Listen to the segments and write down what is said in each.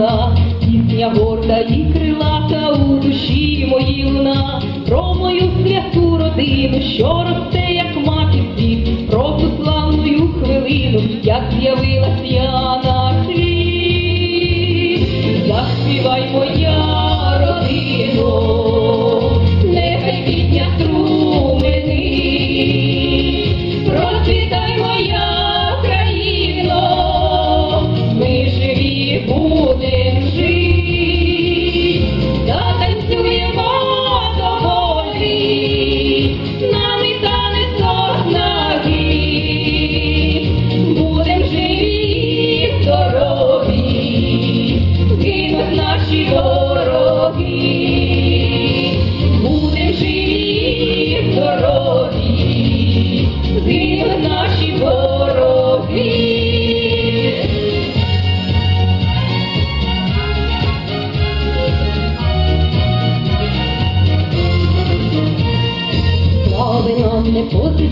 вона, пісня горда і крилата у душі мої луна, про мою святу родину, що росте, як мати світ, про ту славну хвилину, як з'явилася. я.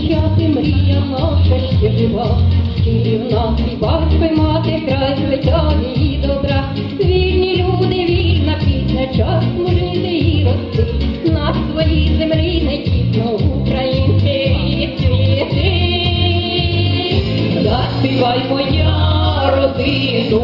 Позичати, мрія наша ще жива, нас і батько мати, край звичайний і добра. Вільні люди, вільна пісня, час служити і рости, на своїй землі не тісно українське цвіти. Заспівай моя родину,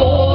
Lord.